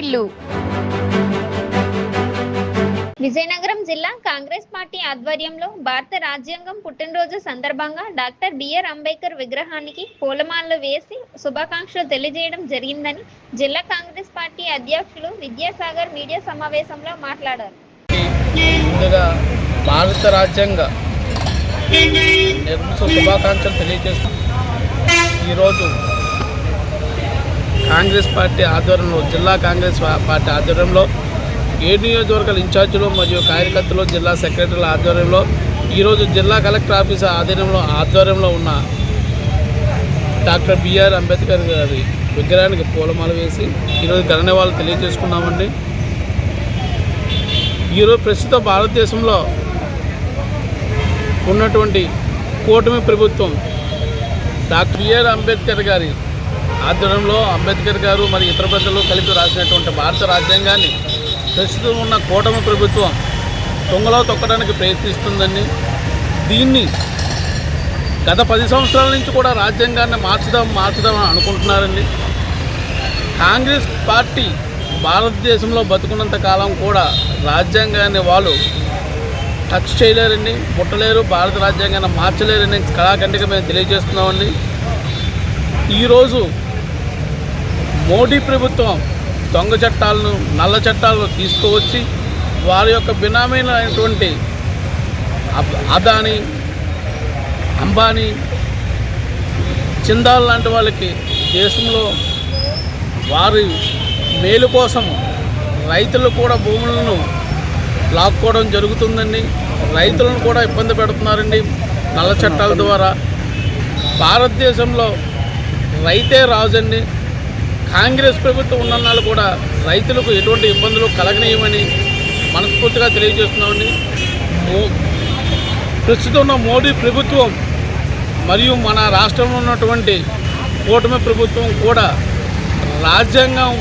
వారిల్లు విజయనగరం జిల్లా కాంగ్రెస్ పార్టీ ఆధ్వర్యంలో భారత రాజ్యాంగం పుట్టినరోజు సందర్భంగా డాక్టర్ బిఆర్ అంబేద్కర్ విగ్రహానికి పూలమాలలు వేసి శుభాకాంక్షలు తెలియజేయడం జరిగిందని జిల్లా కాంగ్రెస్ పార్టీ అధ్యక్షులు విద్యాసాగర్ మీడియా సమావేశంలో మాట్లాడారు. ముందుగా భారత రాజ్యాంగ శుభాకాంక్షలు తెలియజేస్తూ ఈరోజు కాంగ్రెస్ పార్టీ ఆధ్వర్యంలో జిల్లా కాంగ్రెస్ పార్టీ ఆధ్వర్యంలో ఏడు నియోజకవర్గాల ఇన్ఛార్జీలు మరియు కార్యకర్తలు జిల్లా సెక్రటరీల ఆధ్వర్యంలో ఈరోజు జిల్లా కలెక్టర్ ఆఫీస్ ఆధ్వర్యంలో ఆధ్వర్యంలో ఉన్న డాక్టర్ బిఆర్ అంబేద్కర్ గారి విగ్రహానికి పూలమాల వేసి ఈరోజు ఘననివాళులు తెలియజేసుకున్నామండి. ఈరోజు ప్రస్తుత భారతదేశంలో ఉన్నటువంటి కూటమి ప్రభుత్వం డాక్టర్ బిఆర్ అంబేద్కర్ గారి ఆధ్వర్యంలో అంబేద్కర్ గారు మరి ఇతర పెద్దలు కలిపి రాసినటువంటి భారత రాజ్యాంగాన్ని ప్రస్తుతం ఉన్న కూటమి ప్రభుత్వం తొంగలో తొక్కడానికి ప్రయత్నిస్తుందని దీన్ని గత పది సంవత్సరాల నుంచి కూడా రాజ్యాంగాన్ని మార్చుదాం మార్చుదాం అని అనుకుంటున్నారండి. కాంగ్రెస్ పార్టీ భారతదేశంలో బతుకున్నంత కాలం కూడా రాజ్యాంగాన్ని వాళ్ళు టచ్ చేయలేరండి ముట్టలేరు భారత రాజ్యాంగాన్ని మార్చలేరని కళాఖండిగా మేము తెలియజేస్తున్నామండి. ఈరోజు మోడీ ప్రభుత్వం దొంగ చట్టాలను నల్ల చట్టాలను తీసుకువచ్చి వారి యొక్క బినామీలైనటువంటి అబ్- అదాని అంబానీ చిందాల్ లాంటి వాళ్ళకి దేశంలో వారి మేలు కోసం రైతులు కూడా భూములను లాక్కోవడం జరుగుతుందండి. రైతులను కూడా ఇబ్బంది పెడుతున్నారండి నల్ల చట్టాల ద్వారా. భారతదేశంలో రైతే రాజండి. కాంగ్రెస్ ప్రభుత్వం ఉన్నన్నాళ్ళు కూడా రైతులకు ఎటువంటి ఇబ్బందులు కలగనీయమని మనస్ఫూర్తిగా తెలియజేస్తున్నామండి. ప్రస్తుతం ఉన్న మోడీ ప్రభుత్వం మరియు మన రాష్ట్రంలో ఉన్నటువంటి కూటమి ప్రభుత్వం కూడా రాజ్యాంగం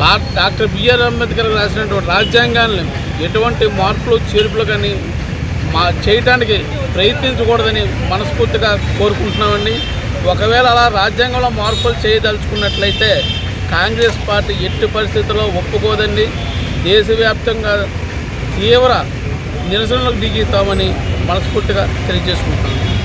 భారత డాక్టర్ బిఆర్ అంబేద్కర్ రాసినటువంటి రాజ్యాంగాన్ని ఎటువంటి మార్పులు చేర్పులు కానీ మా చేయటానికి ప్రయత్నించకూడదని మనస్ఫూర్తిగా కోరుకుంటున్నామండి. ఒకవేళ అలా రాజ్యాంగంలో మార్పులు చేయదలుచుకున్నట్లయితే కాంగ్రెస్ పార్టీ ఎట్టి పరిస్థితుల్లో ఒప్పుకోదండి. దేశవ్యాప్తంగా తీవ్ర నిరసనలకు దిగుతామని మనస్ఫూర్తిగా తెలియజేసుకుంటున్నాను.